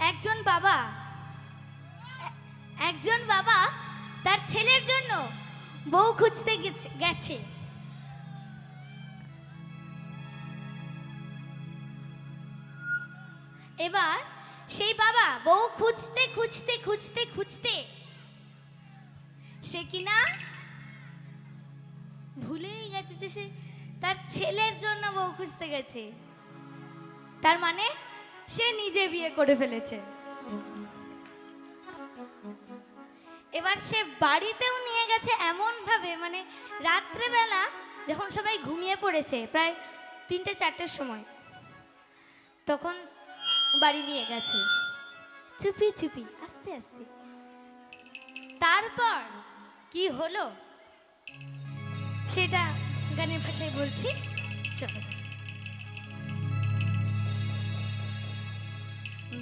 একজন বাবা একজন বাবা তার ছেলের জন্য বউ খুঁজতে গেছে- এবার সেই বাবা বউ খুঁজতে খুঁজতে খুঁজতে খুঁজতে সে কিনা ভুলেই গেছে যে সে তার ছেলের জন্য বউ খুঁজতে গেছে। তার মানে সে নিজে বিয়ে করে ফেলেছে। এবার সে বাড়িতেও নিয়ে গেছে এমন ভাবে মানে রাত্রেবেলা যখন সবাই ঘুমিয়ে পড়েছে, প্রায় তিনটে, চারটের সময়, তখন বাড়ি নিয়ে গেছে। চুপি চুপি, আস্তে আস্তে। তারপর কি হলো? সেটা গানের ভাষায় বলছি। চলো।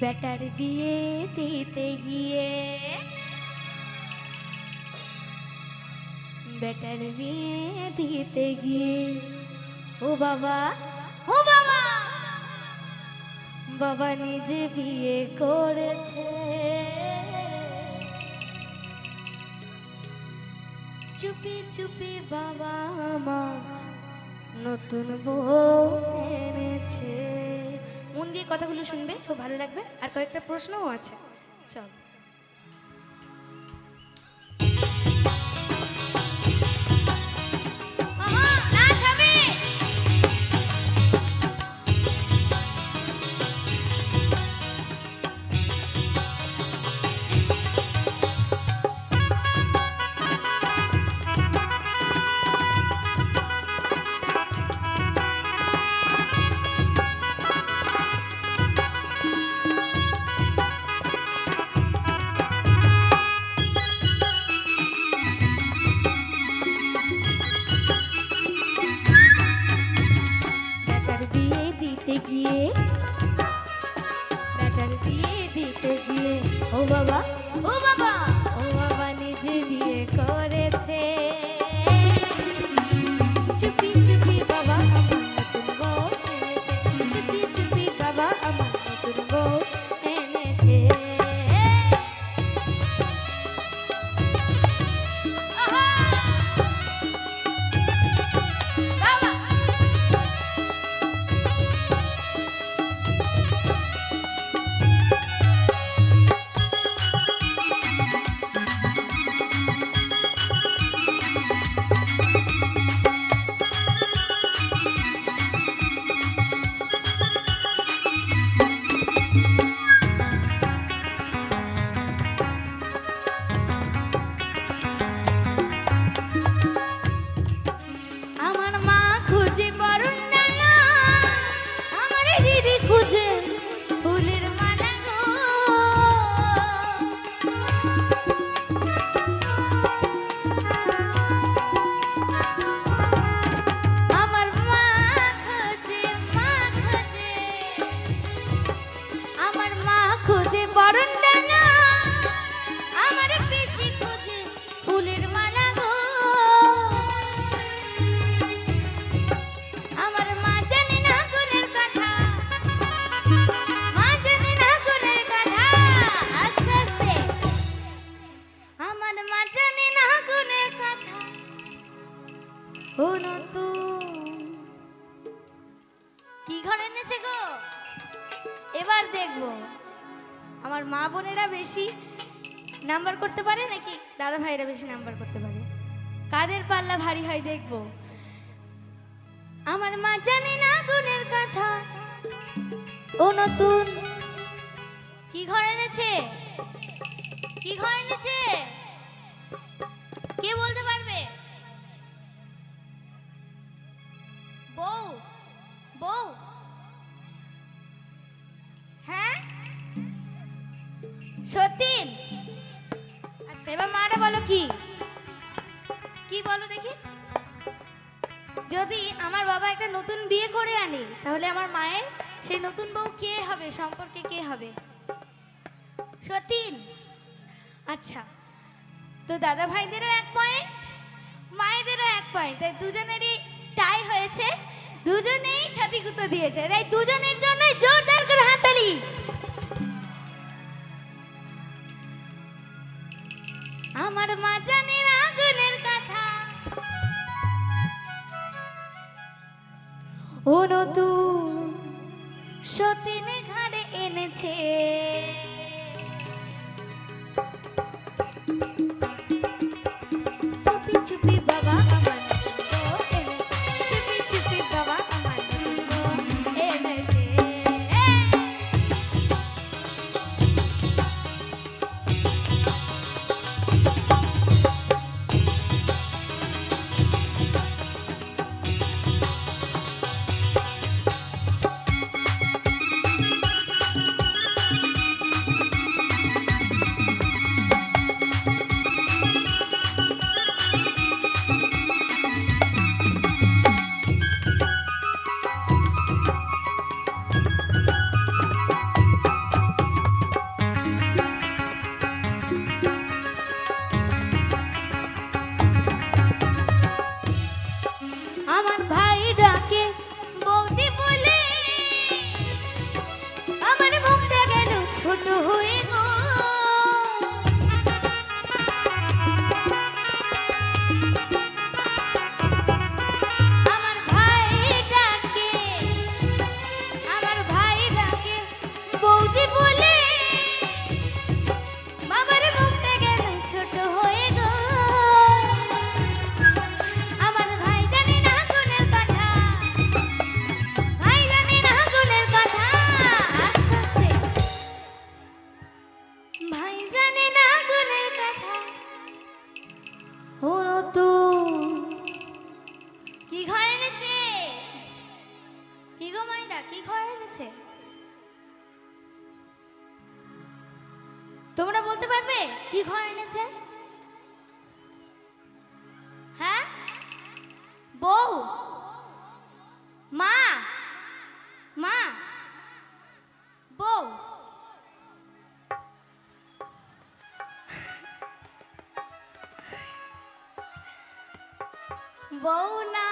বেটার বিয়ে দিতে গিয়ে। বেটার বিয়ে দিতে গিয়ে। ও বাবা ও বাবা! বাবা নিজে বিয়ে করেছে। চুপি চুপি বাবা আমার নতুন বউ এনেছে। মন দিয়ে কথাগুলো শুনবে খুব ভালো লাগবে। আর কয়েকটা প্রশ্নও আছে। চল। আমার মা বোনেরা বেশি নাম্বার করতে পারে নাকি দাদা ভাইরা বেশি নাম্বার করতে পারে? কাদের পাল্লা ভারী হয় দেখব? আমার মা জানে না গুণের কথা। ও নতুন। কি ঘর এনেছে? কি ঘর এনেছে? এবার মাটা বলো কি? কি বলো দেখি? যদি আমার বাবা একটা নতুন বিয়ে করে আনে, তাহলে আমার মায়ের সেই নতুন বউ কে হবে? সম্পর্কে কে হবে? সতীন। আচ্ছা তো দাদা ভাইদেরও এক পয়েন্ট মায়েদেরও এক পয়েন্ট তাই দুজনেরই টাই হয়েছে। দুজনেই ছাতি কুতো দিয়েছে, তাই দুজনের জন্য জোরদার করে হাততালি। আমার মা জানে আগুনের কথা। ও নতুন সতীন ঘাড়ে এনেছে। এনেছে তোমরা বলতে পারবে? কি ঘর এনেছে? হ্যাঁ? বউ? মা? মা? বউ? বউ না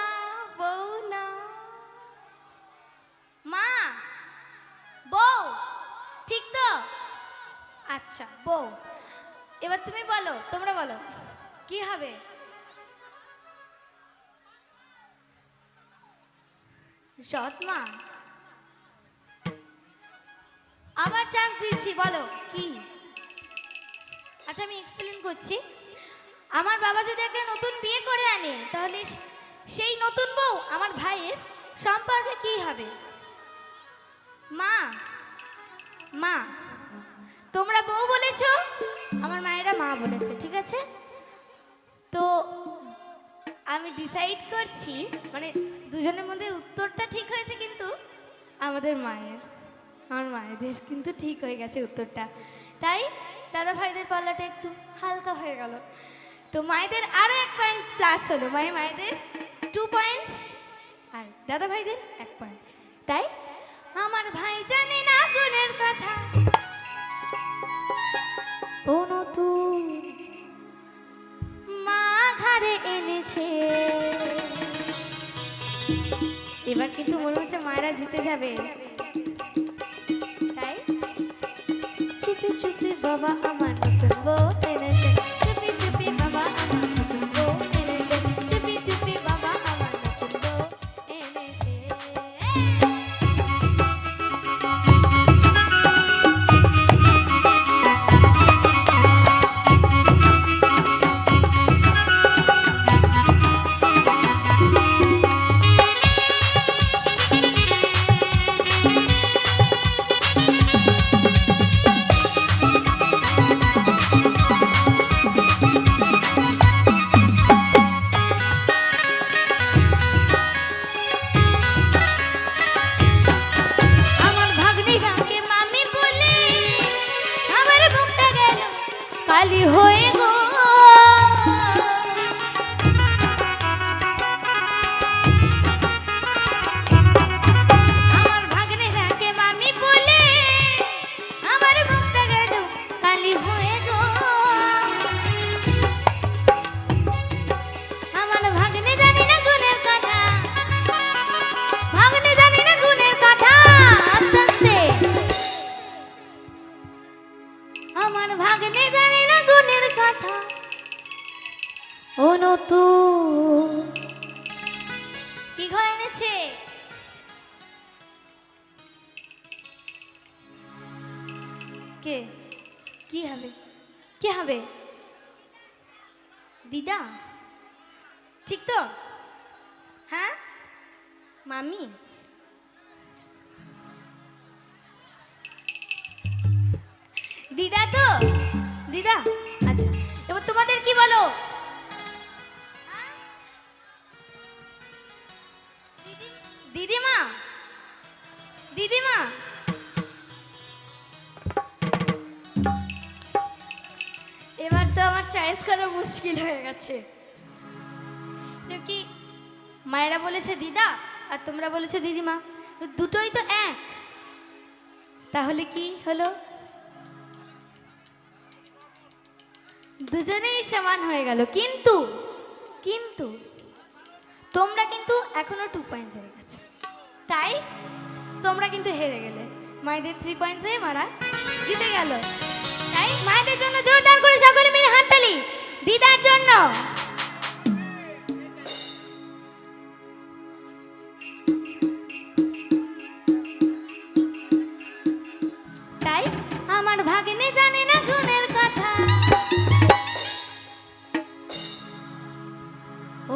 আচ্ছা বউ, এবার তুমি বলো, তোমরা বলো, কি হবে? সৎ আবার চান্স দিচ্ছি, বলো, কি? আচ্ছা আমি এক্সপ্লেন করছি। আমার বাবা যদি একটা নতুন বিয়ে করে আনে, তাহলে সেই নতুন বউ আমার ভাইয়ের সম্পর্কে কি হবে? মা মা। তোমরা বউ বলেছ? আমার মায়েরা মা বলেছে, ঠিক আছে? তো আমি ডিসাইড করছি মানে দুজনের মধ্যে উত্তরটা ঠিক হয়েছে কিন্তু আমাদের মায়ের, আমার মায়েদের কিন্তু ঠিক হয়ে গেছে উত্তরটা। তাই দাদা ভাইদের পাল্লাটা একটু হালকা হয়ে গেল। তো মায়েদের আরও এক পয়েন্ট প্লাস হলো মানে মায়েদের টু পয়েন্টস আর দাদা ভাইদের এক পয়েন্ট তাই কিন্তু মনে হচ্ছে মায়েরা জিতে যাবে। তাই? চুপি চুপি বাবা আমার নতুন বউ। ভাগ্নে জানি না গুণের কথা ও নতুন কি ঘর এনেছে কে? কি হবে? কি হবে? দিদা? ঠিক তো? হ্যাঁ? মামি? তো? দিদা আচ্ছা এবার তোমাদের কি বলো? দিদিমা দিদিমা। এবার তো আমার চয়েস করা মুশকিল হয়ে গেছে। তো কি মায়েরা বলেছে দিদা আর তোমরা বলেছ দিদিমা? দুটোই তো এক। তাহলে কি হলো? দুজনেই সমান হয়ে গেল। কিন্তু কিন্তু তোমরা কিন্তু এখনও টু পয়েন্ট হয়ে গেছে। তাই তোমরা কিন্তু হেরে গেলে। মায়েদের থ্রি পয়েন্ট হয়ে মারা জিতে গেল। তাই মায়েদের জন্য জোরদার করে সকলে মিলে হাততালি। দিদার জন্য। ও